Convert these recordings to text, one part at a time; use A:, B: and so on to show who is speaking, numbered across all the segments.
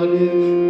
A: Hallelujah.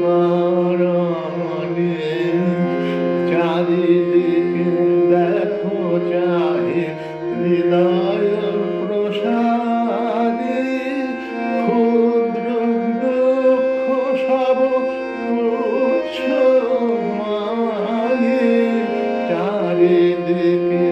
A: মরণে চারিদিকে দেখো চাহে হৃদয় প্রসাদে ক্ষুদ্র দুঃখ সব তুচ্ছ মানে চারিদিকে